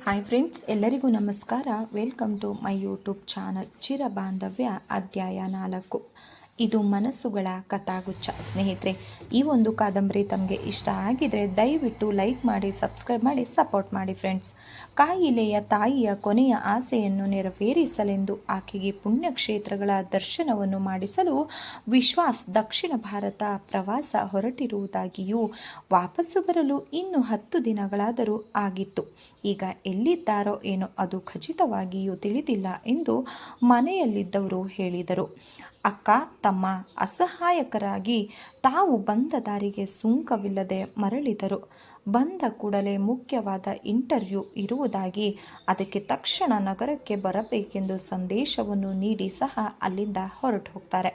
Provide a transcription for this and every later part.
Hi friends ಎಲ್ಲರಿಗೂ ನಮಸ್ಕಾರ welcome to my YouTube channel ಚಿರ Bandhavya ಅಧ್ಯಾಯ ನಾಲ್ಕು ಇದು ಮನಸ್ಸುಗಳ ಕಥಾಗುಚ್ಛ. ಸ್ನೇಹಿತರೆ, ಈ ಒಂದು ಕಾದಂಬರಿ ತಮಗೆ ಇಷ್ಟ ಆಗಿದ್ರೆ ದಯವಿಟ್ಟು ಲೈಕ್ ಮಾಡಿ, ಸಬ್ಸ್ಕ್ರೈಬ್ ಮಾಡಿ, ಸಪೋರ್ಟ್ ಮಾಡಿ ಫ್ರೆಂಡ್ಸ್. ಕಾಯಿಲೆಯ ತಾಯಿಯ ಕೊನೆಯ ಆಸೆಯನ್ನು ನೆರವೇರಿಸಲೆಂದು ಆಕೆಗೆ ಪುಣ್ಯಕ್ಷೇತ್ರಗಳ ದರ್ಶನವನ್ನು ಮಾಡಿಸಲು ವಿಶ್ವಾಸ್ ದಕ್ಷಿಣ ಭಾರತ ಪ್ರವಾಸ ಹೊರಟಿರುವುದಾಗಿಯೂ ವಾಪಸ್ಸು ಬರಲು ಇನ್ನು ಹತ್ತು ದಿನಗಳಾದರೂ ಆಗಿತ್ತು. ಈಗ ಎಲ್ಲಿದ್ದಾರೋ ಏನೋ ಅದು ಖಚಿತವಾಗಿಯೂ ತಿಳಿದಿಲ್ಲ ಎಂದು ಮನೆಯಲ್ಲಿದ್ದವರು ಹೇಳಿದರು. ಅಕ್ಕ, ತಮ್ಮ ಅಸಹಾಯಕರಾಗಿ ತಾವು ಬಂದ ದಾರಿಗೆ ಸುಂಕವಿಲ್ಲದೆ ಮರಳಿದರು. ಬಂದ ಕೂಡಲೇ ಮುಖ್ಯವಾದ ಇಂಟರ್ವ್ಯೂ ಇರುವುದಾಗಿ ಅದಕ್ಕೆ ತಕ್ಷಣ ನಗರಕ್ಕೆ ಬರಬೇಕೆಂದು ಸಂದೇಶವನ್ನು ನೀಡಿ ಸಹ ಅಲ್ಲಿಂದ ಹೊರಟು ಹೋಗ್ತಾರೆ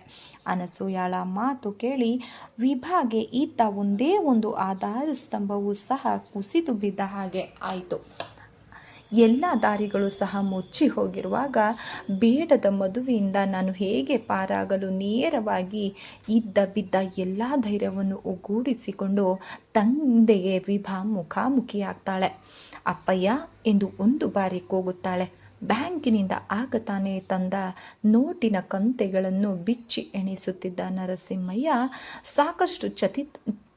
ಅನಸೂಯಾಳ ಮಾತು ಕೇಳಿ ವಿಭಾಗೆ ಈತ ಒಂದೇ ಒಂದು ಆಧಾರ ಸ್ತಂಭವೂ ಸಹ ಕುಸಿದು ಬಿದ್ದ ಹಾಗೆ ಆಯಿತು. ಎಲ್ಲ ದಾರಿಗಳು ಸಹ ಮುಚ್ಚಿ ಹೋಗಿರುವಾಗ ಬೇಡದ ಮದುವೆಯಿಂದ ನಾನು ಹೇಗೆ ಪಾರಾಗಲು ನೇರವಾಗಿ ಇದ್ದ ಬಿದ್ದ ಎಲ್ಲ ಧೈರ್ಯವನ್ನು ಒಗ್ಗೂಡಿಸಿಕೊಂಡು ತಂದೆಗೆ ವಿಭಾ ಮುಖಾಮುಖಿಯಾಗ್ತಾಳೆ. ಅಪ್ಪಯ್ಯ, ಎಂದು ಒಂದು ಬಾರಿ ಕೂಗುತ್ತಾಳೆ. ಬ್ಯಾಂಕಿನಿಂದ ಆಗ ತಾನೇ ತಂದ ನೋಟಿನ ಕಂತೆಗಳನ್ನು ಬಿಚ್ಚಿ ಎಣಿಸುತ್ತಿದ್ದ ನರಸಿಂಹಯ್ಯ ಸಾಕಷ್ಟು ಚತಿ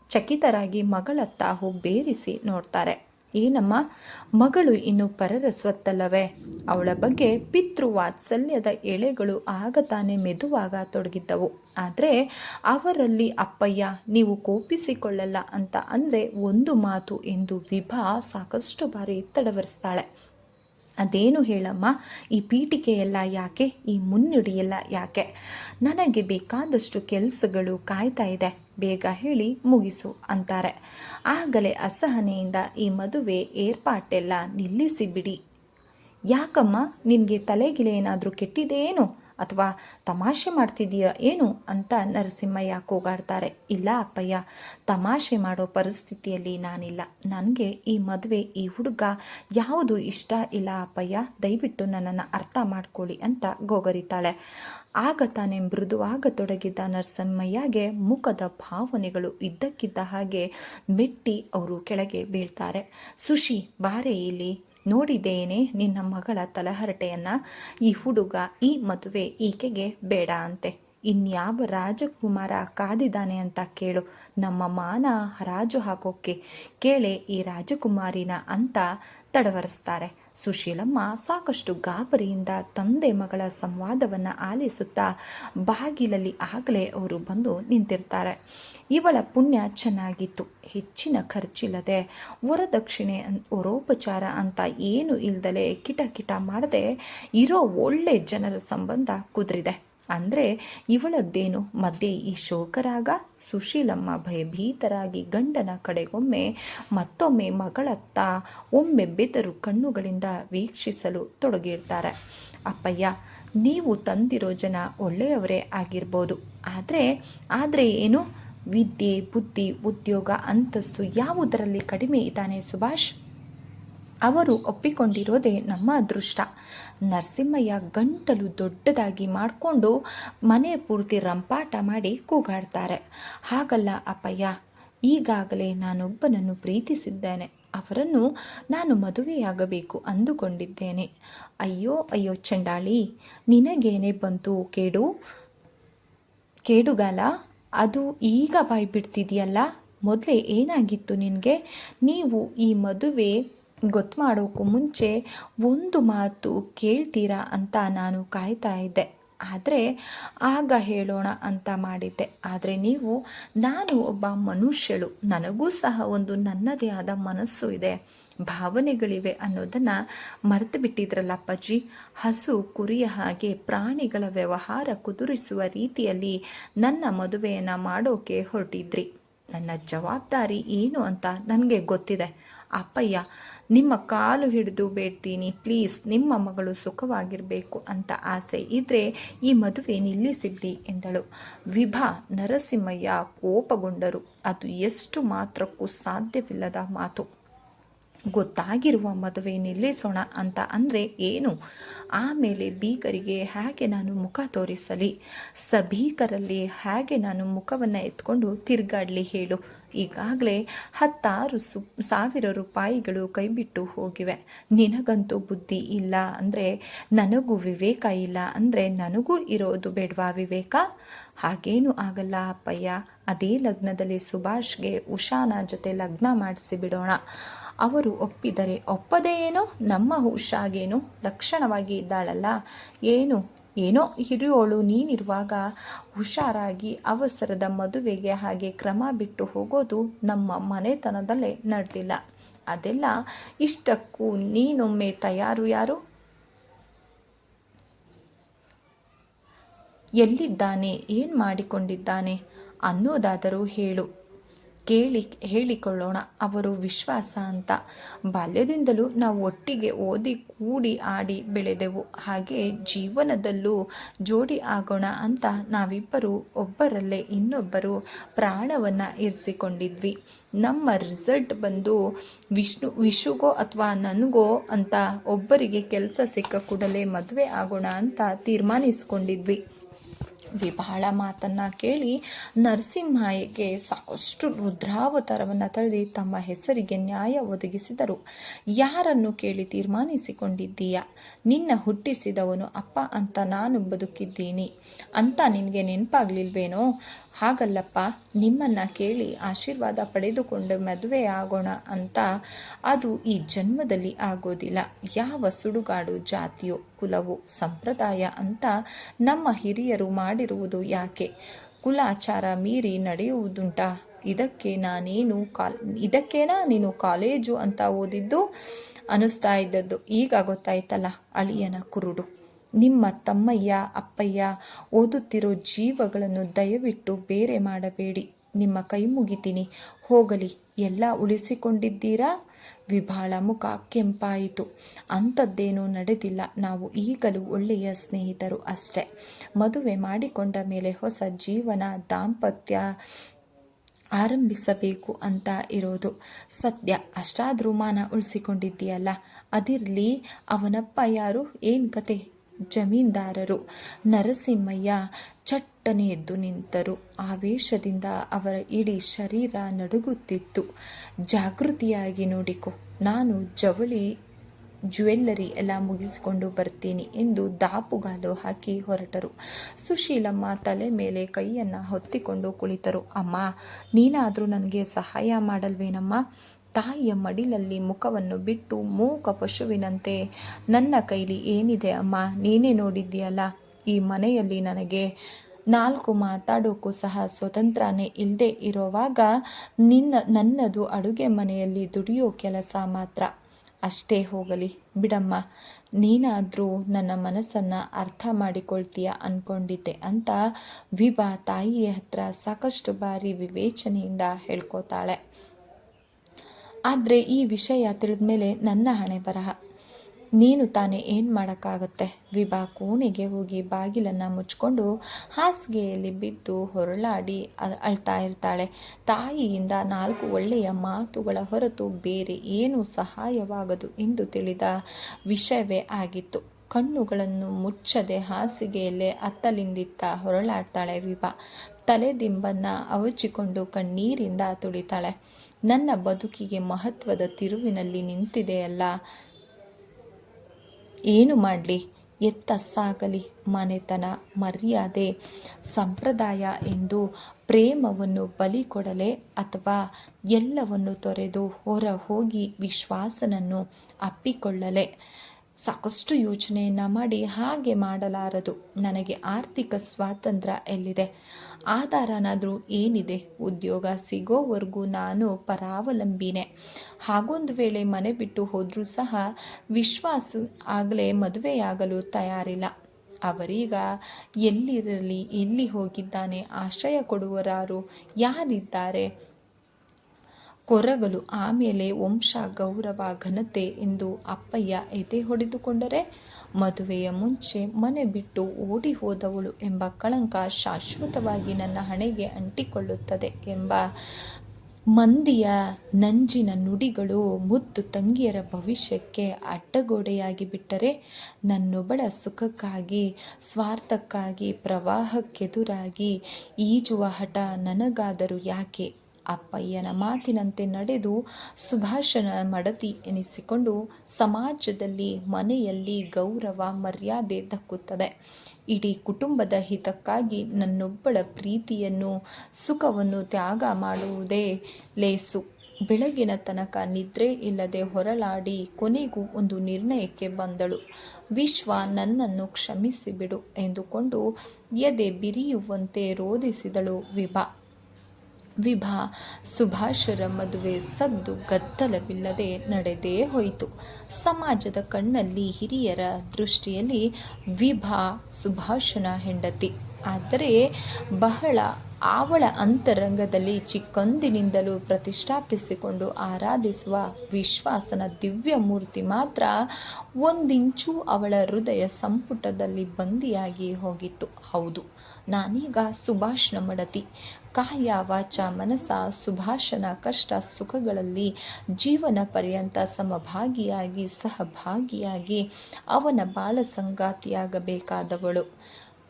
ಚಕಿತರಾಗಿ ಮಗಳತ್ತ ಬೇರಿಸಿ ನೋಡ್ತಾರೆ. ಏನಮ್ಮ? ಮಗಳು ಇನ್ನು ಪರರ ಸ್ವತ್ತಲ್ಲವೇ? ಅವಳ ಬಗ್ಗೆ ಪಿತೃ ವಾತ್ಸಲ್ಯದ ಎಳೆಗಳು ಆಗ ತಾನೇ ಮೆದುವಾಗ ತೊಡಗಿದ್ದವು. ಆದರೆ ಅವರಲ್ಲಿ, ಅಪ್ಪಯ್ಯ, ನೀವು ಕೋಪಿಸಿಕೊಳ್ಳಲ್ಲ ಅಂತ ಅಂದರೆ ಒಂದು ಮಾತು ಎಂದು ವಿಭಾ ಸಾಕಷ್ಟು ಬಾರಿ ತಡವರಿಸ್ತಾಳೆ ಅದೇನು ಹೇಳಮ್ಮ, ಈ ಪೀಠಿಕೆಯೆಲ್ಲ ಯಾಕೆ, ಈ ಮುನ್ನುಡಿಯೆಲ್ಲ ಯಾಕೆ? ನನಗೆ ಬೇಕಾದಷ್ಟು ಕೆಲಸಗಳು ಕಾಯ್ತಾ ಇದೆ, ಬೇಗ ಹೇಳಿ ಮುಗಿಸು ಅಂತಾರೆ. ಆಗಲೇ ಅಸಹನೆಯಿಂದ ಈ ಮದುವೆ ಏರ್ಪಾಟೆಲ್ಲ ನಿಲ್ಲಿಸಿ ಬಿಡಿ ಯಾಕಮ್ಮ, ನಿನಗೆ ತಲೆಗಿಲೆ ಏನಾದರೂ ಕೆಟ್ಟಿದೇನು ಅಥವಾ ತಮಾಷೆ ಮಾಡ್ತಿದೀಯ ಏನು ಅಂತ ನರಸಿಂಹಯ್ಯ ಕೂಗಾಡ್ತಾರೆ? ಇಲ್ಲ ಅಪ್ಪಯ್ಯ, ತಮಾಷೆ ಮಾಡೋ ಪರಿಸ್ಥಿತಿಯಲ್ಲಿ ನಾನಿಲ್ಲ. ನನಗೆ ಈ ಮದುವೆ, ಈ ಹುಡುಗ ಯಾವುದು ಇಷ್ಟ ಇಲ್ಲ ಅಪ್ಪಯ್ಯ? ದಯವಿಟ್ಟು ನನ್ನನ್ನು ಅರ್ಥ ಮಾಡ್ಕೊಳ್ಳಿ ಅಂತ ಗೋಗರಿತಾಳೆ. ಆಗ ತಾನೇ ಮೃದುವಾಗ ತೊಡಗಿದ್ದ ನರಸಿಂಹಯ್ಯಗೆ ಮುಖದ ಭಾವನೆಗಳು ಇದ್ದಕ್ಕಿದ್ದ ಹಾಗೆ ಮೆಟ್ಟಿ ಅವರು ಕೆಳಗೆ ಬೀಳ್ತಾರೆ. ಸುಶಿ, ಬಾರೆ ಇಲ್ಲಿ. ನೋಡಿದ್ದೇನೆ ನಿನ್ನ ಮಗಳ ತಲಹರಟೆಯನ್ನು. ಈ ಹುಡುಗ, ಈ ಮದುವೆ ಈಕೆಗೆ ಬೇಡ ಅಂತೆ. ಇನ್ಯಾವ ರಾಜಕುಮಾರ ಕಾದಿದ್ದಾನೆ ಅಂತ ಕೇಳು. ನಮ್ಮ ಮಾನ ಹರಾಜು ಹಾಕೋಕ್ಕೆ ಕೇಳೆ ಈ ರಾಜಕುಮಾರಿನ ಅಂತ ತಡವರಿಸ್ತಾರೆ. ಸುಶೀಲಮ್ಮ ಸಾಕಷ್ಟು ಗಾಬರಿಯಿಂದ ತಂದೆ ಮಗಳ ಸಂವಾದವನ್ನು ಆಲಿಸುತ್ತಾ ಬಾಗಿಲಲ್ಲಿ ಆಗಲೇ ಅವರು ಬಂದು ನಿಂತಿರ್ತಾರೆ. ಇವಳ ಪುಣ್ಯ ಚೆನ್ನಾಗಿತ್ತು. ಹೆಚ್ಚಿನ ಖರ್ಚಿಲ್ಲದೆ ವರದಕ್ಷಿಣೆ ವರೋಪಚಾರ ಅಂತ ಏನು ಇಲ್ದಲೆ ಕಿಟ ಕಿಟ ಮಾಡದೆ ಇರೋ ಒಳ್ಳೆ ಜನರ ಸಂಬಂಧ ಕುದುರಿದೆ. ಅಂದರೆ ಇವಳದ್ದೇನು ಮಧ್ಯೆ ಈ ಶೋಕರಾಗ? ಸುಶೀಲಮ್ಮ ಭಯಭೀತರಾಗಿ ಗಂಡನ ಕಡೆಗೊಮ್ಮೆ ಮತ್ತೊಮ್ಮೆ ಮಗಳತ್ತ ಒಮ್ಮೆ ಬೆದರು ಕಣ್ಣುಗಳಿಂದ ವೀಕ್ಷಿಸಲು ತೊಡಗಿರ್ತಾರೆ. ಅಪ್ಪಯ್ಯ, ನೀವು ತಂದಿರೋ ಜನ ಒಳ್ಳೆಯವರೇ ಆಗಿರ್ಬೋದು. ಆದರೆ ಆದರೆ ಏನು? ವಿದ್ಯೆ, ಬುದ್ಧಿ, ಉದ್ಯೋಗ, ಅಂತಸ್ತು ಯಾವುದರಲ್ಲಿ ಕಡಿಮೆ ಇದ್ದಾನೆ ಸುಭಾಷ್? ಅವರು ಒಪ್ಪಿಕೊಂಡಿರೋದೇ ನಮ್ಮ ಅದೃಷ್ಟ. ನರಸಿಂಹಯ್ಯ ಗಂಟಲು ದೊಡ್ಡದಾಗಿ ಮಾಡಿಕೊಂಡು ಮನೆ ಪೂರ್ತಿ ರಂಪಾಟ ಮಾಡಿ ಕೂಗಾಡ್ತಾರೆ. ಹಾಗಲ್ಲ ಅಪ್ಪಯ್ಯ, ಈಗಾಗಲೇ ನಾನೊಬ್ಬನನ್ನು ಪ್ರೀತಿಸಿದ್ದೇನೆ. ಅವರನ್ನು ನಾನು ಮದುವೆಯಾಗಬೇಕು ಅಂದುಕೊಂಡಿದ್ದೇನೆ. ಅಯ್ಯೋ ಅಯ್ಯೋ ಚಂಡಾಳಿ, ನಿನಗೇನೆ ಬಂತು ಕೇಡು? ಕೇಡುಗಾಲ? ಅದು ಈಗ ಬಾಯ್ಬಿಡ್ತಿದೆಯಲ್ಲ? ಮೊದಲೇ ಏನಾಗಿತ್ತು ನಿನಗೆ? ನೀವು ಈ ಮದುವೆ ಗೊತ್ತು ಮಾಡೋಕ್ಕೂ ಮುಂಚೆ ಒಂದು ಮಾತು ಕೇಳ್ತೀರಾ ಅಂತ ನಾನು ಕಾಯ್ತಾ ಇದ್ದೆ. ಆದರೆ ಆಗ ಹೇಳೋಣ ಅಂತ ಮಾಡಿದ್ದೆ. ಆದರೆ ನೀವು, ನಾನು ಒಬ್ಬ ಮನುಷ್ಯಳು. ನನಗೂ ಸಹ ಒಂದು ನನ್ನದೇ ಆದ ಮನಸ್ಸು ಇದೆ. ಭಾವನೆಗಳಿವೆ ಅನ್ನೋದನ್ನು ಮರೆತು ಬಿಟ್ಟಿದ್ರಲ್ಲ ಅಪ್ಪಾಜಿ? ಹಸು ಕುರಿಯ ಹಾಗೆ ಪ್ರಾಣಿಗಳ ವ್ಯವಹಾರ ಕುದುರಿಸುವ ರೀತಿಯಲ್ಲಿ ನನ್ನ ಮದುವೆಯನ್ನು ಮಾಡೋಕೆ ಹೊರಟಿದ್ರಿ. ನನ್ನ ಜವಾಬ್ದಾರಿ ಏನು ಅಂತ ನನಗೆ ಗೊತ್ತಿದೆ. ಅಪ್ಪಯ್ಯ, ನಿಮ್ಮ ಕಾಲು ಹಿಡಿದು ಬೇಡ್ತೀನಿ. ಪ್ಲೀಸ್, ನಿಮ್ಮ ಮಗಳು ಸುಖವಾಗಿರಬೇಕು ಅಂತ ಆಸೆ ಇದ್ದರೆ ಈ ಮದುವೆ ನಿಲ್ಲಿಸಿಬಿಡಿ ಎಂದಳು. ವಿಭಾ ನರಸಿಂಹಯ್ಯ ಕೋಪಗೊಂಡರು. ಅದು ಎಷ್ಟು ಮಾತ್ರಕ್ಕೂ ಸಾಧ್ಯವಿಲ್ಲದ ಮಾತು. ಗೊತ್ತಾಗಿರುವ ಮದುವೆ ನಿಲ್ಲಿಸೋಣ ಅಂತ ಅಂದರೆ ಏನು? ಆಮೇಲೆ ಬೀಗರಿಗೆ ಹೇಗೆ ನಾನು ಮುಖ ತೋರಿಸಲಿ? ಸಭೀಕರಲ್ಲಿ ಹೇಗೆ ನಾನು ಮುಖವನ್ನು ಎತ್ಕೊಂಡು ತಿರುಗಾಡಲಿ ಹೇಳು. ಈಗಾಗಲೇ ಹತ್ತಾರು ಸು, ಸಾವಿರ ರೂಪಾಯಿಗಳು ಕೈಬಿಟ್ಟು ಹೋಗಿವೆ. ನಿನಗಂತೂ ಬುದ್ಧಿ ಇಲ್ಲ ಅಂದರೆ ನನಗೂ ವಿವೇಕ ಇಲ್ಲ ಅಂದರೆ ನನಗೂ ಇರೋದು ಬೇಡ್ವಾ ವಿವೇಕ? ಹಾಗೇನೂ ಆಗಲ್ಲ ಅಪ್ಪಯ್ಯ. ಅದೇ ಲಗ್ನದಲ್ಲಿ ಸುಭಾಷ್ಗೆ ಉಷಾನ ಜೊತೆ ಲಗ್ನ ಮಾಡಿಸಿ ಬಿಡೋಣ. ಅವರು ಒಪ್ಪಿದರೆ ಒಪ್ಪದೇ ಏನೋ? ನಮ್ಮ ಉಷಾಗೇನು ಲಕ್ಷಣವಾಗಿ ಇದ್ದಾಳಲ್ಲ. ಏನು? ಏನೋ ಹಿರಿಯೋಳು ನೀನಿರುವಾಗ ಹುಷಾರಾಗಿ ಅವಸರದ ಮದುವೆಗೆ ಹಾಗೆ ಕ್ರಮ ಬಿಟ್ಟು ಹೋಗೋದು ನಮ್ಮ ಮನೆತನದಲ್ಲೇ ನಡೆದಿಲ್ಲ. ಅದೆಲ್ಲ ಇಷ್ಟಕ್ಕೂ ನೀನೊಮ್ಮೆ ತಯಾರು ಯಾರು? ಎಲ್ಲಿದ್ದಾನೆ? ಏನು ಮಾಡಿಕೊಂಡಿದ್ದಾನೆ? ಅನ್ನೋದಾದರೂ ಹೇಳು. ಕೇಳಿ, ಹೇಳಿಕೊಳ್ಳೋಣ. ಅವರು ವಿಶ್ವಾಸ ಅಂತ. ಬಾಲ್ಯದಿಂದಲೂ ನಾವು ಒಟ್ಟಿಗೆ ಓದಿ, ಕೂಡಿ, ಆಡಿ ಬೆಳೆದೆವು. ಹಾಗೆ ಜೀವನದಲ್ಲೂ ಜೋಡಿ ಆಗೋಣ ಅಂತ ನಾವಿಬ್ಬರು, ಒಬ್ಬರಲ್ಲೇ ಇನ್ನೊಬ್ಬರು ಪ್ರಾಣವನ್ನು ಇರಿಸಿಕೊಂಡಿದ್ವಿ. ನಮ್ಮ ರಿಸಲ್ಟ್ ಬಂದು ವಿಷ್ಣು, ವಿಶುಗೋ ಅಥವಾ ನನಗೋ ಅಂತ ಒಬ್ಬರಿಗೆ ಕೆಲಸ ಸಿಕ್ಕ ಕೂಡಲೇ ಮದುವೆ ಆಗೋಣ ಅಂತ ತೀರ್ಮಾನಿಸ್ಕೊಂಡಿದ್ವಿ. ವಿಬಾಳ ಮಾತನ್ನು ಕೇಳಿ ನರಸಿಂಹಯ್ಯಗೆ ಸಾಕಷ್ಟು ರುದ್ರಾವತಾರವನ್ನು ತಳ್ಳಿ ತಮ್ಮ ಹೆಸರಿಗೆ ನ್ಯಾಯ ಒದಗಿಸಿದರು. ಯಾರನ್ನು ಕೇಳಿ ತೀರ್ಮಾನಿಸಿಕೊಂಡಿದ್ದೀಯಾ? ನಿನ್ನ ಹುಟ್ಟಿಸಿದವನು ಅಪ್ಪ ಅಂತ ನಾನು ಬದುಕಿದ್ದೀನಿ. ಅಂತ ನಿನಗೆ ನೆನಪಾಗ್ಲಿಲ್ವೇನೋ? ಹಾಗಲ್ಲಪ್ಪ, ನಿಮ್ಮನ್ನು ಕೇಳಿ ಆಶೀರ್ವಾದ ಪಡೆದುಕೊಂಡು ಮದುವೆ ಆಗೋಣ ಅಂತ ಅದು ಈ ಜನ್ಮದಲ್ಲಿ ಆಗೋದಿಲ್ಲ. ಯಾವ ಸುಡುಗಾಡು ಜಾತಿಯೋ ಕುಲವೋ ಸಂಪ್ರದಾಯ ಅಂತ ನಮ್ಮ ಹಿರಿಯರು ಮಾಡಿರುವುದು ಯಾಕೆ? ಕುಲಾಚಾರ ಮೀರಿ ನಡೆಯುವುದುಂಟಾ? ಇದಕ್ಕೆ ನಾನೇನು ಕಾಲ್, ಇದಕ್ಕೇನಾ ನೀನು ಕಾಲೇಜು ಅಂತ ಓದಿದ್ದು? ಅನಿಸ್ತಾ ಇದ್ದದ್ದು. ಈಗ ಗೊತ್ತಾಯ್ತಲ್ಲ, ಅಳಿಯನ ಕುರುಡು. ನಿಮ್ಮ ತಮ್ಮಯ್ಯ, ಅಪ್ಪಯ್ಯ ಓದುತ್ತಿರೋ ಜೀವಗಳನ್ನು ದಯವಿಟ್ಟು ಬೇರೆ ಮಾಡಬೇಡಿ. ನಿಮ್ಮ ಕೈ ಮುಗಿತೀನಿ. ಹೋಗಲಿ. ಎಲ್ಲ ಉಳಿಸಿಕೊಂಡಿದ್ದೀರಾ? ವಿಭಾಳ ಮುಖ ಕೆಂಪಾಯಿತು. ಅಂಥದ್ದೇನೂ ನಡೆದಿಲ್ಲ. ನಾವು ಈಗಲೂ ಒಳ್ಳೆಯ ಸ್ನೇಹಿತರು ಅಷ್ಟೆ. ಮದುವೆ ಮಾಡಿಕೊಂಡ ಮೇಲೆ ಹೊಸ ಜೀವನ, ದಾಂಪತ್ಯ ಆರಂಭಿಸಬೇಕು ಅಂತ ಇರೋದು ಸತ್ಯ. ಅಷ್ಟಾದರೂ ಮಾನ ಉಳಿಸಿಕೊಂಡಿದ್ದೀಯಲ್ಲ. ಅದಿರಲಿ ಅವನಪ್ಪ ಯಾರು? ಏನು ಕತೆ? ಜಮೀನ್ದಾರರು. ನರಸಿಂಹಯ್ಯ ಚಟ್ಟನೆ ಎದ್ದು ನಿಂತರು. ಆವೇಶದಿಂದ ಅವರ ಇಡೀ ಶರೀರ ನಡುಗುತ್ತಿತ್ತು. ಜಾಗೃತಿಯಾಗಿ ನೋಡಿಕೊ, ನಾನು ಜವಳಿ, ಜ್ಯುವೆಲ್ಲರಿ ಎಲ್ಲ ಮುಗಿಸಿಕೊಂಡು ಬರ್ತೀನಿ ಎಂದು ದಾಪುಗಾಲು ಹಾಕಿ ಹೊರಟರು. ಸುಶೀಲಮ್ಮ ತಲೆ ಮೇಲೆ ಕೈಯನ್ನು ಹೊತ್ತಿಕೊಂಡು ಕುಳಿತರು. ಅಮ್ಮ, ನೀನಾದರೂ ನನಗೆ ಸಹಾಯ ಮಾಡಲ್ವೇನಮ್ಮ? ತಾಯಿಯ ಮಡಿಲಲ್ಲಿ ಮುಖವನ್ನು ಬಿಟ್ಟು ಮೂಕ ಪಶುವಿನಂತೆ, ನನ್ನ ಕೈಲಿ ಏನಿದೆ ಅಮ್ಮ? ನೀನೇ ನೋಡಿದ್ದೀಯಲ್ಲ? ಈ ಮನೆಯಲ್ಲಿ ನನಗೆ ನಾಲ್ಕು ಮಾತಾಡೋಕ್ಕೂ ಸಹ ಸ್ವತಂತ್ರನೇ ಇಲ್ಲದೆ ಇರೋವಾಗ ನಿನ್ನ, ನನ್ನದು ಅಡುಗೆ ಮನೆಯಲ್ಲಿ ದುಡಿಯೋ ಕೆಲಸ ಮಾತ್ರ. ಅಷ್ಟೇ ಹೋಗಲಿ, ಬಿಡಮ್ಮ. ನೀನಾದರೂ ನನ್ನ ಮನಸ್ಸನ್ನು ಅರ್ಥ ಮಾಡಿಕೊಳ್ತೀಯ ಅಂದ್ಕೊಂಡಿದ್ದೆ ಅಂತ ವಿಭಾ ತಾಯಿಯ ಹತ್ರ ಸಾಕಷ್ಟು ಬಾರಿ ವಿವೇಚನೆಯಿಂದ ಹೇಳ್ಕೋತಾಳೆ. ಆದರೆ ಈ ವಿಷಯ ತಿಳಿದ ಮೇಲೆ ನನ್ನ ಹಣೆ ಬರಹ. ನೀನು ತಾನೇ ಏನು ಮಾಡೋಕ್ಕಾಗತ್ತೆ? ವಿಭಾ ಕೋಣೆಗೆ ಹೋಗಿ ಬಾಗಿಲನ್ನು ಮುಚ್ಕೊಂಡು ಹಾಸಿಗೆಯಲ್ಲಿ ಬಿದ್ದು ಹೊರಳಾಡಿ ಅಳ್ತಾ ಇರ್ತಾಳೆ. ತಾಯಿಯಿಂದ ನಾಲ್ಕು ಒಳ್ಳೆಯ ಮಾತುಗಳ ಹೊರತು ಬೇರೆ ಏನೂ ಸಹಾಯವಾಗದು ಎಂದು ತಿಳಿದ ವಿಷಯವೇ ಆಗಿತ್ತು. ಕಣ್ಣುಗಳನ್ನು ಮುಚ್ಚದೆ ಹಾಸಿಗೆಯಲ್ಲೇ ಅತ್ತಲಿಂದಿತ್ತ ಹೊರಳಾಡ್ತಾಳೆ ವಿಭಾ. ತಲೆದಿಂಬನ್ನು ಅವಚಿಕೊಂಡು ಕಣ್ಣೀರಿಂದ ತುಳಿತಾಳೆ. ನನ್ನ ಬದುಕಿಗೆ ಮಹತ್ವದ ತಿರುವಿನಲ್ಲಿ ನಿಂತಿದೆಯಲ್ಲ. ಏನು ಮಾಡಲಿ? ಎತ್ತ ಸಾಗಲಿ ಮನೆತನ, ಮರ್ಯಾದೆ, ಸಂಪ್ರದಾಯ ಎಂದು ಪ್ರೇಮವನ್ನು ಬಲಿ ಕೊಡಲೆ ಅಥವಾ ಎಲ್ಲವನ್ನು ತೊರೆದು ಹೊರ ಹೋಗಿ ವಿಶ್ವಾಸನನ್ನು ಅಪ್ಪಿಕೊಳ್ಳಲೆ? ಸಾಕಷ್ಟು ಯೋಚನೆಯನ್ನು ಮಾಡಿ ಹಾಗೆ ಮಾಡಲಾರದು. ನನಗೆ ಆರ್ಥಿಕ ಸ್ವಾತಂತ್ರ್ಯ ಎಲ್ಲಿದೆ? ಆಧಾರನಾದರೂ ಏನಿದೆ? ಉದ್ಯೋಗ ಸಿಗೋವರೆಗೂ ನಾನು ಪರಾವಲಂಬಿನೇ. ಹಾಗೊಂದು ವೇಳೆ ಮನೆ ಬಿಟ್ಟು ಹೋದರೂ ಸಹ ವಿಶ್ವಾಸ ಆಗಲೇ ಮದುವೆಯಾಗಲು ತಯಾರಿಲ್ಲ. ಅವರೀಗ ಎಲ್ಲಿರಲಿ, ಎಲ್ಲಿ ಹೋಗಿದ್ದಾನೆ, ಆಶ್ರಯ ಕೊಡುವರಾರು ಯಾರಿದ್ದಾರೆ? ಕೊರಗಲು ಆಮೇಲೆ ವಂಶ ಗೌರವ ಘನತೆ ಎಂದು ಅಪ್ಪಯ್ಯ ಎದೆ ಹೊಡೆದುಕೊಂಡರೆ ಮದುವೆಯ ಮುಂಚೆ ಮನೆ ಬಿಟ್ಟು ಓಡಿ ಹೋದವಳು ಎಂಬ ಕಳಂಕ ಶಾಶ್ವತವಾಗಿ ನನ್ನ ಹಣೆಗೆ ಅಂಟಿಕೊಳ್ಳುತ್ತದೆ ಎಂಬ ಮಂದಿಯ ನಂಜಿನ ನುಡಿಗಳು ಮುದ್ದು ತಂಗಿಯರ ಭವಿಷ್ಯಕ್ಕೆ ಅಡ್ಡಗೋಡೆಯಾಗಿ ಬಿಟ್ಟರೆ ನನ್ನೊಬ್ಬಳ ಸುಖಕ್ಕಾಗಿ, ಸ್ವಾರ್ಥಕ್ಕಾಗಿ, ಪ್ರವಾಹಕ್ಕೆದುರಾಗಿ ಈಜುವ ಹಠ ನನಗಾದರೂ ಯಾಕೆ? ಅಪ್ಪಯ್ಯನ ಮಾತಿನಂತೆ ನಡೆದು ಸುಭಾಷನ ಮಡತಿ ಎನಿಸಿಕೊಂಡು ಸಮಾಜದಲ್ಲಿ ಮನೆಯಲ್ಲಿ ಗೌರವ ಮರ್ಯಾದೆ ದಕ್ಕುತ್ತದೆ. ಇಡೀ ಕುಟುಂಬದ ಹಿತಕ್ಕಾಗಿ ನನ್ನೊಬ್ಬಳ ಪ್ರೀತಿಯನ್ನು, ಸುಖವನ್ನು ತ್ಯಾಗ ಮಾಡುವುದೇ ಲೇಸು. ಬೆಳಗಿನ ತನಕ ನಿದ್ರೆ ಇಲ್ಲದೆ ಹೊರಳಾಡಿ ಕೊನೆಗೂ ಒಂದು ನಿರ್ಣಯಕ್ಕೆ ಬಂದಳು. ವಿಶ್ವ ನನ್ನನ್ನು ಕ್ಷಮಿಸಿಬಿಡು ಎಂದುಕೊಂಡು ಎದೆ ಬಿರಿಯುವಂತೆ ರೋಧಿಸಿದಳು ವಿಭಾ. ವಿಭಾ ಸುಭಾಷರ ಮದುವೆ ಸದ್ದು ಗದ್ದಲವಿಲ್ಲದೆ ನಡೆದೇ ಹೋಯಿತು. ಸಮಾಜದ ಕಣ್ಣಲ್ಲಿ ಹಿರಿಯರ ದೃಷ್ಟಿಯಲ್ಲಿ ವಿಭಾ ಸುಭಾಷನ ಹೆಂಡತಿ. ಆದರೆ ಬಹಳ ಅವಳ ಅಂತರಂಗದಲ್ಲಿ ಚಿಕ್ಕಂದಿನಿಂದಲೂ ಪ್ರತಿಷ್ಠಾಪಿಸಿಕೊಂಡು ಆರಾಧಿಸುವ ವಿಶ್ವಾಸನ ದಿವ್ಯ ಮೂರ್ತಿ ಮಾತ್ರ ಒಂದಿಂಚು ಅವಳ ಹೃದಯ ಸಂಪುಟದಲ್ಲಿ ಬಂದಿಯಾಗಿ ಹೋಗಿತ್ತು. ಹೌದು, ನಾನೀಗ ಸುಭಾಷ್ನ ಮಡತಿ. ಕಾಯ ವಾಚ ಮನಸ, ಸುಭಾಷನ ಕಷ್ಟ, ಸುಖಗಳಲ್ಲಿ ಜೀವನ ಪರ್ಯಂತ ಸಮಭಾಗಿಯಾಗಿ, ಸಹಭಾಗಿಯಾಗಿ ಅವನ ಬಾಳ ಸಂಗಾತಿಯಾಗಬೇಕಾದವಳು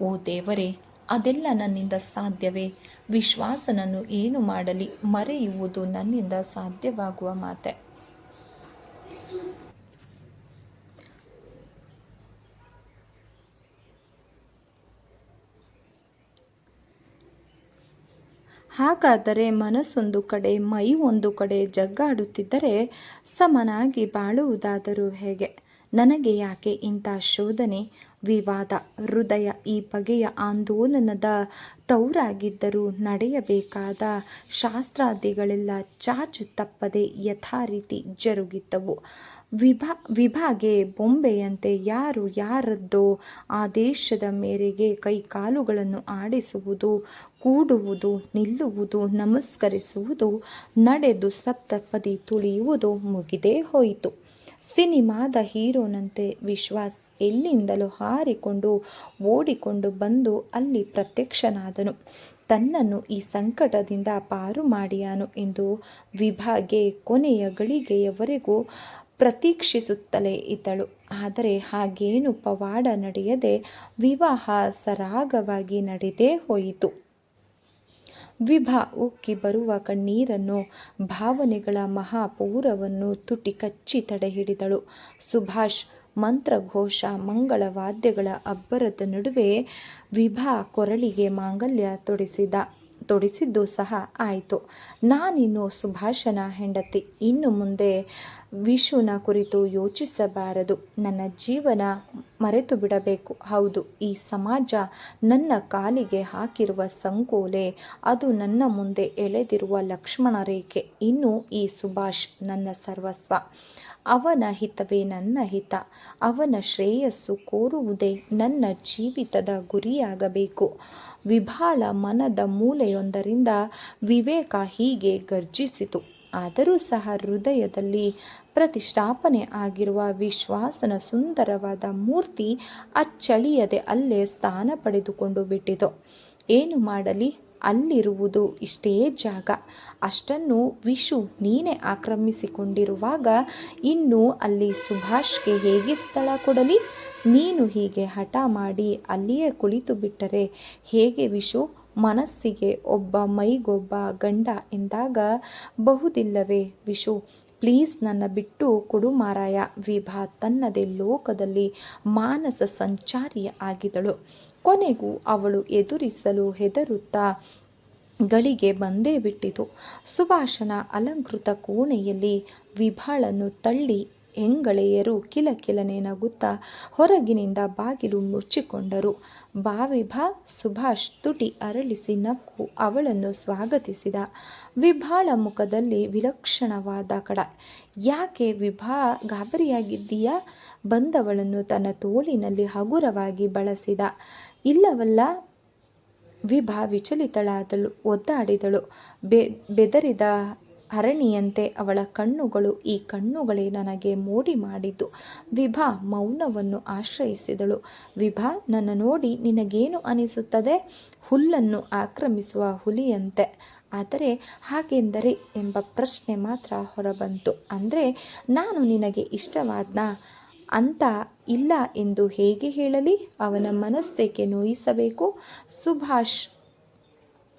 ಓ ದೇವರೇ ಅದೆಲ್ಲ ನನ್ನಿಂದ ಸಾಧ್ಯವೇ? ವಿಶ್ವಾಸನನ್ನು ಏನು ಮಾಡಲಿ? ಮರೆಯುವುದು ನನ್ನಿಂದ ಸಾಧ್ಯವಾಗುವ ಮಾತೆ. ಹಾಗಾದರೆ ಮನಸ್ಸೊಂದು ಕಡೆ ಮೈ ಒಂದು ಕಡೆ ಜಗ್ಗಾಡುತ್ತಿದ್ದರೆ ಸಮನಾಗಿ ಬಾಳುವುದಾದರೂ ಹೇಗೆ? ನನಗೆ ಯಾಕೆ ಇಂಥ ಶೋಧನೆ? ವಿವಾದ, ಹೃದಯ ಈ ಬಗೆಯ ಆಂದೋಲನದ ತೌರಾಗಿದ್ದರೂ ನಡೆಯಬೇಕಾದ ಶಾಸ್ತ್ರಾದಿಗಳೆಲ್ಲ ಚಾಚು ತಪ್ಪದೆ ಯಥಾರೀತಿ ಜರುಗಿದ್ದವು. ವಿಭಾ, ವಿಭಾಗೆ ಬೊಂಬೆಯಂತೆ ಯಾರು ಯಾರದ್ದೋ ಆದೇಶದ ಮೇರೆಗೆ ಕೈಕಾಲುಗಳನ್ನು ಆಡಿಸುವುದು, ಕೂಡುವುದು, ನಿಲ್ಲುವುದು, ನಮಸ್ಕರಿಸುವುದು, ನಡೆದು ಸಪ್ತಪದಿ ತುಳಿಯುವುದು ಮುಗಿದೇ ಹೋಯಿತು. ಸಿನಿಮಾದ ಹೀರೋನಂತೆ ವಿಶ್ವಾಸ್ ಎಲ್ಲಿಂದಲೂ ಹಾರಿಕೊಂಡು, ಓಡಿಕೊಂಡು ಬಂದು ಅಲ್ಲಿ ಪ್ರತ್ಯಕ್ಷನಾದನು. ತನ್ನನ್ನು ಈ ಸಂಕಟದಿಂದ ಪಾರು ಮಾಡಿಯಾನು ಎಂದು ವಿಭಾಗೆ ಕೊನೆಯ ಗಳಿಗೆಯವರೆಗೂ ಪ್ರತೀಕ್ಷಿಸುತ್ತಲೇ ಇದ್ದಳು. ಆದರೆ ಹಾಗೇನು ಪವಾಡ ನಡೆಯದೆ ವಿವಾಹ ಸರಾಗವಾಗಿ ನಡೆದೇ ಹೋಯಿತು. ವಿಭಾ ಉಕ್ಕಿ ಬರುವ ಕಣ್ಣೀರನ್ನು ಭಾವನೆಗಳ ಮಹಾಪೌರವನ್ನು ತುಟಿ ಕಚ್ಚಿ ತಡೆಹಿಡಿದಳು. ಸುಭಾಷ್ ಮಂತ್ರಘೋಷ ಮಂಗಳವಾದ್ಯಗಳ ಅಬ್ಬರದ ನಡುವೆ ವಿಭಾ ಕೊರಳಿಗೆ ಮಾಂಗಲ್ಯ ತೊಡಿಸಿದ. ತೊಡಿಸಿದ್ದು ಸಹ ಆಯಿತು. ನಾನಿನ್ನು ಸುಭಾಷನ ಹೆಂಡತಿ. ಇನ್ನು ಮುಂದೆ ವಿಶುನ ಕುರಿತು ಯೋಚಿಸಬಾರದು. ನನ್ನ ಜೀವನ ಮರೆತು ಬಿಡಬೇಕು. ಹೌದು, ಈ ಸಮಾಜ ನನ್ನ ಕಾಲಿಗೆ ಹಾಕಿರುವ ಸಂಕೋಲೆ, ಅದು ನನ್ನ ಮುಂದೆ ಎಳೆದಿರುವ ಲಕ್ಷ್ಮಣ ರೇಖೆ. ಇನ್ನು ಈ ಸುಭಾಷ್ ನನ್ನ ಸರ್ವಸ್ವ. ಅವನ ಹಿತವೇ ನನ್ನ ಹಿತ. ಅವನ ಶ್ರೇಯಸ್ಸು ಕೋರುವುದೇ ನನ್ನ ಜೀವಿತದ ಗುರಿಯಾಗಬೇಕು. ವಿಭಾಳ ಮನದ ಮೂಲೆಯೊಂದರಿಂದ ವಿವೇಕ ಹೀಗೆ ಗರ್ಜಿಸಿತು ಆದರೂ ಸಹ ಹೃದಯದಲ್ಲಿ ಪ್ರತಿಷ್ಠಾಪನೆ ಆಗಿರುವ ವಿಶ್ವಾಸನ ಸುಂದರವಾದ ಮೂರ್ತಿ ಅಚ್ಚಳಿಯದೆ ಅಲ್ಲೇ ಸ್ಥಾನ ಪಡೆದುಕೊಂಡು ಬಿಟ್ಟಿತು. ಏನು ಮಾಡಲಿ? ಅಲ್ಲಿರುವುದು ಇಷ್ಟೇ ಜಾಗ. ಅಷ್ಟನ್ನು ವಿಶು ನೀನೇ ಆಕ್ರಮಿಸಿಕೊಂಡಿರುವಾಗ ಇನ್ನು ಅಲ್ಲಿ ಸುಭಾಷ್ಗೆ ಹೇಗೆ ಸ್ಥಳ ಕೊಡಲಿ? ನೀನು ಹೀಗೆ ಹಠ ಮಾಡಿ ಅಲ್ಲಿಯೇ ಕುಳಿತು ಬಿಟ್ಟರೆ ಹೇಗೆ ವಿಶು? ಮನಸ್ಸಿಗೆ ಒಬ್ಬ ಮೈಗೊಬ್ಬ ಗಂಡ ಎಂದಾಗ ಬಹುದಿಲ್ಲವೇ ವಿಶು? ಪ್ಲೀಸ್ ನನ್ನ ಬಿಟ್ಟು ಕೊಡು ಮಾರಾಯ. ವಿಭಾ ತನ್ನದೇ ಲೋಕದಲ್ಲಿ ಮಾನಸ ಸಂಚಾರಿ ಆಗಿದಳು. ಕೊನೆಗೂ ಅವಳು ಎದುರಿಸಲು ಹೆದರುತ್ತಾ ಗಳಿಗೆ ಬಂದೇ ಬಿಟ್ಟಿತು. ಸುಭಾಷನ ಅಲಂಕೃತ ಕೋಣೆಯಲ್ಲಿ ವಿಭಾಳನ್ನು ತಳ್ಳಿ ಹೆಂಗಳೆಯರು ಕಿಲಕಿಲನೆ ನಗುತ್ತಾ ಹೊರಗಿನಿಂದ ಬಾಗಿಲು ಮುಚ್ಚಿಕೊಂಡರು. ಭಾವಿಭಾ ಸುಭಾಷ್ ತುಟಿ ಅರಳಿಸಿ ನಕ್ಕು ಅವಳನ್ನು ಸ್ವಾಗತಿಸಿದ. ವಿಭಾಳ ಮುಖದಲ್ಲಿ ವಿಲಕ್ಷಣವಾದ ಕಡ. ಯಾಕೆ ವಿಭಾ ಗಾಬರಿಯಾಗಿದ್ದೀಯಾ? ಬಂದವಳನ್ನು ತನ್ನ ತೋಳಿನಲ್ಲಿ ಹಗುರವಾಗಿ ಬಳಸಿದ. ಇಲ್ಲವಲ್ಲ? ವಿಭಾ ವಿಚಲಿತಳಾದಳು, ಒದ್ದಾಡಿದಳು. ಬೆ, ಬೆದರಿದ ಹರಣಿಯಂತೆ ಅವಳ ಕಣ್ಣುಗಳು ಈ ಕಣ್ಣುಗಳೇ ನನಗೆ ಮೋಡಿ ಮಾಡಿತು ವಿಭಾ ಮೌನವನ್ನು ಆಶ್ರಯಿಸಿದಳು. ವಿಭಾ, ನನ್ನ ನೋಡಿ ನಿನಗೇನು ಅನಿಸುತ್ತದೆ? ಹುಲ್ಲನ್ನು ಆಕ್ರಮಿಸುವ ಹುಲಿಯಂತೆ. ಆದರೆ ಹಾಗೆಂದರೆ ಎಂಬ ಪ್ರಶ್ನೆ ಮಾತ್ರ ಹೊರಬಂತು. ಅಂದರೆ ನಾನು ನಿನಗೆ ಇಷ್ಟವಾದ್ನ? ಅಂತ ಇಲ್ಲ ಎಂದು ಹೇಗೆ ಹೇಳಲಿ? ಅವನ ಮನಸ್ಸೇಕೆ ನೋಯಿಸಬೇಕು? ಸುಭಾಷ್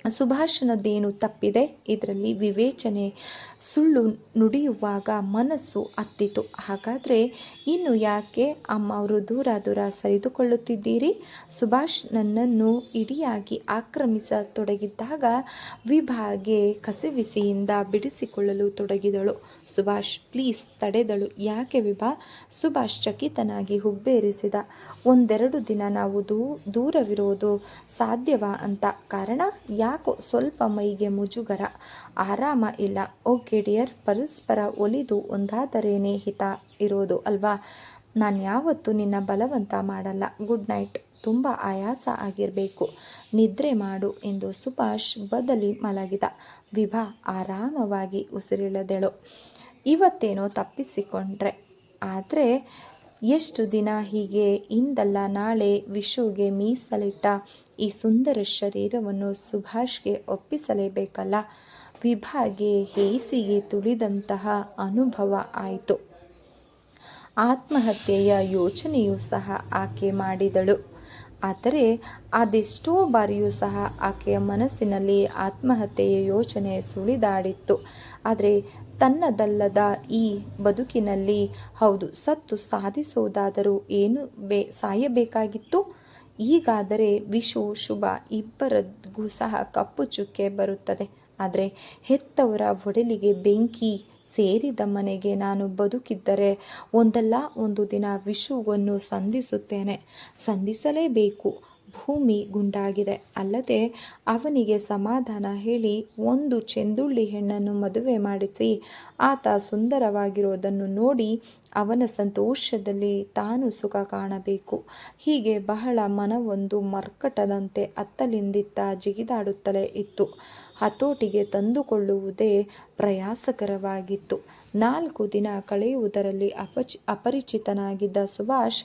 ಸುಭಾಷನದ್ದೇನು ತಪ್ಪಿದೆ? ಇದರಲ್ಲಿ ವಿವೇಚನೆ ಸುಳ್ಳು ನುಡಿಯುವಾಗ ಮನಸ್ಸು ಅತ್ತಿತು ಹಾಗಾದರೆ ಇನ್ನು ಯಾಕೆ ಅಮ್ಮ ಅವರು ದೂರ ದೂರ ಸರಿದುಕೊಳ್ಳುತ್ತಿದ್ದೀರಿ? ಸುಭಾಷ್ ನನ್ನನ್ನು ಇಡಿಯಾಗಿ ಆಕ್ರಮಿಸತೊಡಗಿದ್ದಾಗ ವಿಭಾಗೆ ಕಸಿವಿಸಿಯಿಂದ ಬಿಡಿಸಿಕೊಳ್ಳಲು ತೊಡಗಿದಳು. ಸುಭಾಷ್ ಪ್ಲೀಸ್ ತಡೆದಳು. ಯಾಕೆ ವಿಭಾ? ಸುಭಾಷ್ ಚಕಿತನಾಗಿ ಹುಬ್ಬೇರಿಸಿದ ಒಂದೆರಡು ದಿನ ನಾವು ದೂ, ದೂರವಿರೋದು ಸಾಧ್ಯವಾ ಅಂತ. ಕಾರಣ, ಯಾಕೋ ಸ್ವಲ್ಪ ಮೈಗೆ ಮುಜುಗರ. ಆರಾಮ ಇಲ್ಲ. ಓಕೆ ಡಿಯರ್ ಪರಸ್ಪರ ಒಲಿದು ಒಂದಾದರೇನೇ ಹಿತ ಇರೋದು ಅಲ್ವಾ? ನಾನು ಯಾವತ್ತೂ ನಿನ್ನ ಬಲವಂತ ಮಾಡಲ್ಲ. Good night. ತುಂಬ ಆಯಾಸ ಆಗಿರಬೇಕು. ನಿದ್ರೆ ಮಾಡು ಎಂದು ಸುಭಾಷ್ ಬದಲಿ ಮಲಗಿದ. ವಿಭಾ ಆರಾಮವಾಗಿ ಉಸಿರಿಳದೆಳು. ಇವತ್ತೇನೋ ತಪ್ಪಿಸಿಕೊಂಡ್ರೆ. ಆದರೆ ಎಷ್ಟು ದಿನ ಹೀಗೆ ಇಂದಲ್ಲ ನಾಳೆ ವಿಶುಗೆ ಮೀಸಲಿಟ್ಟ ಈ ಸುಂದರ ಶರೀರವನ್ನು ಸುಭಾಷ್ಗೆ ಒಪ್ಪಿಸಲೇಬೇಕಲ್ಲ? ವಿಭಾಗೆ ಹೇಸಿಗೆ ತುಳಿದಂತಹ ಅನುಭವ ಆಯಿತು. ಆತ್ಮಹತ್ಯೆಯ ಯೋಚನೆಯೂ ಸಹ ಆಕೆ ಮಾಡಿದಳು. ಆದರೆ ಅದೆಷ್ಟೋ ಬಾರಿಯೂ ಸಹ ಆಕೆಯ ಮನಸ್ಸಿನಲ್ಲಿ ಆತ್ಮಹತ್ಯೆಯ ಯೋಚನೆ ಸುಳಿದಾಡಿತ್ತು. ಆದರೆ ತನ್ನದಲ್ಲದ ಈ ಬದುಕಿನಲ್ಲಿ ಹೌದು, ಸತ್ತು ಸಾಧಿಸುವುದಾದರೂ ಏನು ಬೇ, ಸಾಯಬೇಕಾಗಿತ್ತು? ಈಗಾದರೆ ವಿಷು ಶುಭ ಇಬ್ಬರಿಗೂ ಸಹ ಕಪ್ಪು ಚುಕ್ಕೆ ಬರುತ್ತದೆ. ಆದರೆ ಹೆತ್ತವರ ಒಡಲಿಗೆ ಬೆಂಕಿ ಸೇರಿದ ಮನೆಗೆ ನಾನು ಬದುಕಿದ್ದರೆ ಒಂದಲ್ಲ ಒಂದು ದಿನ ವಿಷುವನ್ನು ಸಂಧಿಸುತ್ತೇನೆ. ಸಂಧಿಸಲೇಬೇಕು. ಭೂಮಿ ಗುಂಡಾಗಿದೆ. ಅಲ್ಲದೆ ಅವನಿಗೆ ಸಮಾಧಾನ ಹೇಳಿ ಒಂದು ಚೆಂದುಳ್ಳಿ ಹೆಣ್ಣನ್ನು ಮದುವೆ ಮಾಡಿಸಿ ಆತ ಸುಂದರವಾಗಿರೋದನ್ನು ನೋಡಿ ಅವನ ಸಂತೋಷದಲ್ಲಿ ತಾನು ಸುಖ ಕಾಣಬೇಕು. ಹೀಗೆ ಬಹಳ ಮನವೊಂದು ಮರ್ಕಟದಂತೆ ಅತ್ತಲಿಂದಿತ್ತ ಜಿಗಿದಾಡುತ್ತಲೇ ಇತ್ತು. ಹತೋಟಿಗೆ ತಂದುಕೊಳ್ಳುವುದೇ ಪ್ರಯಾಸಕರವಾಗಿತ್ತು. ನಾಲ್ಕು ದಿನ ಕಳೆಯುವುದರಲ್ಲಿ ಅಪಚಿ, ಅಪರಿಚಿತನಾಗಿದ್ದ ಸುಭಾಷ್,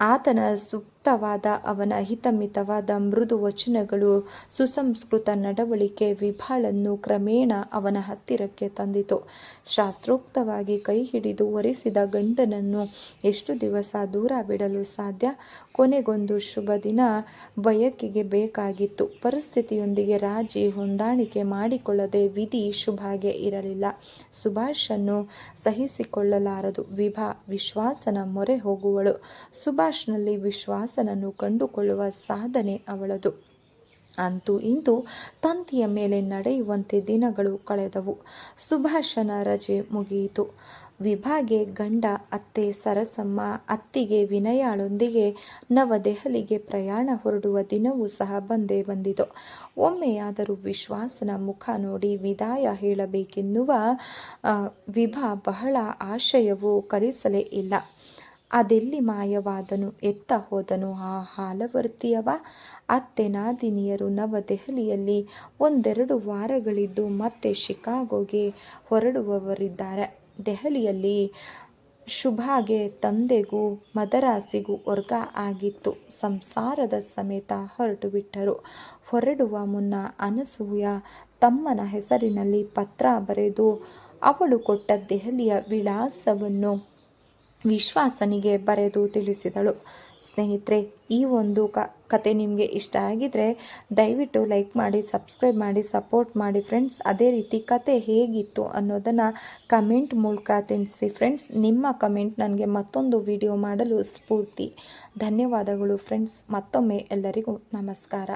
ಆತನ ಸೂಕ್ತವಾದ ಅವನ ಹಿತಮಿತವಾದ ಮೃದು ವಚನಗಳು, ಸುಸಂಸ್ಕೃತ ನಡವಳಿಕೆ ವಿಭಾಳನ್ನು ಕ್ರಮೇಣ ಅವನ ಹತ್ತಿರಕ್ಕೆ ತಂದಿತು. ಶಾಸ್ತ್ರೋಕ್ತವಾಗಿ ಕೈ ಹಿಡಿದು ಒರೆಸಿದ ಗಂಡನನ್ನು ಎಷ್ಟು ದಿವಸ ದೂರ ಬಿಡಲು ಸಾಧ್ಯ? ಕೊನೆಗೊಂದು ಶುಭ ದಿನ ಬಯಕೆಗೆ ಬೇಕಾಗಿತ್ತು. ಪರಿಸ್ಥಿತಿಯೊಂದಿಗೆ ರಾಜಿ ಹೊಂದಾಣಿಕೆ ಮಾಡಿಕೊಳ್ಳದೆ ವಿಧಿ ಶುಭಾಗೆ ಇರಲಿಲ್ಲ. ಸುಭಾಷನ್ನು ಸಹಿಸಿಕೊಳ್ಳಲಾರದು. ವಿಭಾ ವಿಶ್ವಾಸನ ಮೊರೆ ಹೋಗುವಳು. ಸುಭಾಷ್ನಲ್ಲಿ ವಿಶ್ವಾಸನನ್ನು ಕಂಡುಕೊಳ್ಳುವ ಸಾಧನೆ ಅವಳದು. ಅಂತೂ ಇಂದು ತಂತಿಯ ಮೇಲೆ ನಡೆಯುವಂತೆ ದಿನಗಳು ಕಳೆದವು. ಸುಭಾಷನ ರಜೆ ಮುಗಿಯಿತು. ವಿಭಾಗೆ ಗಂಡ, ಅತ್ತೆ, ಸರಸಮ್ಮ, ಅತ್ತಿಗೆ ವಿನಯಾಳೊಂದಿಗೆ ನವದೆಹಲಿಗೆ ಪ್ರಯಾಣ ಹೊರಡುವ ದಿನವೂ ಸಹ ಬಂದೇ ಬಂದಿತು. ಒಮ್ಮೆಯಾದರೂ ವಿಶ್ವಾಸನ ಮುಖ ನೋಡಿ ವಿದಾಯ ಹೇಳಬೇಕೆನ್ನುವ ವಿಭಾ ಬಹಳ ಆಶಯವು ಕಲಿಸಲೇ ಇಲ್ಲ. ಅದೆಲ್ಲಿ ಮಾಯವಾದನು? ಎತ್ತ ಹೋದನು? ಆ ಹಾಲವರ್ತಿಯವ? ಅತ್ತೆ ನಾದಿನಿಯರು ನವದೆಹಲಿಯಲ್ಲಿ ಒಂದೆರಡು ವಾರಗಳಿದ್ದು ಮತ್ತೆ ಶಿಕಾಗೋಗೆ ಹೊರಡುವವರಿದ್ದಾರೆ. ದೆಹಲಿಯಲ್ಲಿ ಶುಭಾಗೆ ತಂದೆಗೂ ಮದರಾಸಿಗೂ ವರ್ಗ ಆಗಿತ್ತು. ಸಂಸಾರದ ಸಮೇತ ಹೊರಟು ಬಿಟ್ಟರು ಹೊರಡುವ ಮುನ್ನ ಅನಸೂಯ ತಮ್ಮನ ಹೆಸರಿನಲ್ಲಿ ಪತ್ರ ಬರೆದು ಅವಳು ಕೊಟ್ಟ ದೆಹಲಿಯ ವಿಳಾಸವನ್ನು ವಿಶ್ವಾಸನಿಗೆ ಬರೆದು ತಿಳಿಸಿದಳು. ಸ್ನೇಹಿತರೆ, ಈ ಒಂದು ಕ, ಕತೆ ನಿಮಗೆ ಇಷ್ಟ ಆಗಿದರೆ ದಯವಿಟ್ಟು ಲೈಕ್ ಮಾಡಿ, ಸಬ್ಸ್ಕ್ರೈಬ್ ಮಾಡಿ, ಸಪೋರ್ಟ್ ಮಾಡಿ ಫ್ರೆಂಡ್ಸ್. ಅದೇ ರೀತಿ ಕತೆ ಹೇಗಿತ್ತು ಅನ್ನೋದನ್ನು ಕಮೆಂಟ್ ಮೂಲಕ ತಿಳಿಸಿ ಫ್ರೆಂಡ್ಸ್. ನಿಮ್ಮ ಕಮೆಂಟ್ ನನಗೆ ಮತ್ತೊಂದು ವಿಡಿಯೋ ಮಾಡಲು ಸ್ಫೂರ್ತಿ. ಧನ್ಯವಾದಗಳು ಫ್ರೆಂಡ್ಸ್. ಮತ್ತೊಮ್ಮೆ ಎಲ್ಲರಿಗೂ ನಮಸ್ಕಾರ.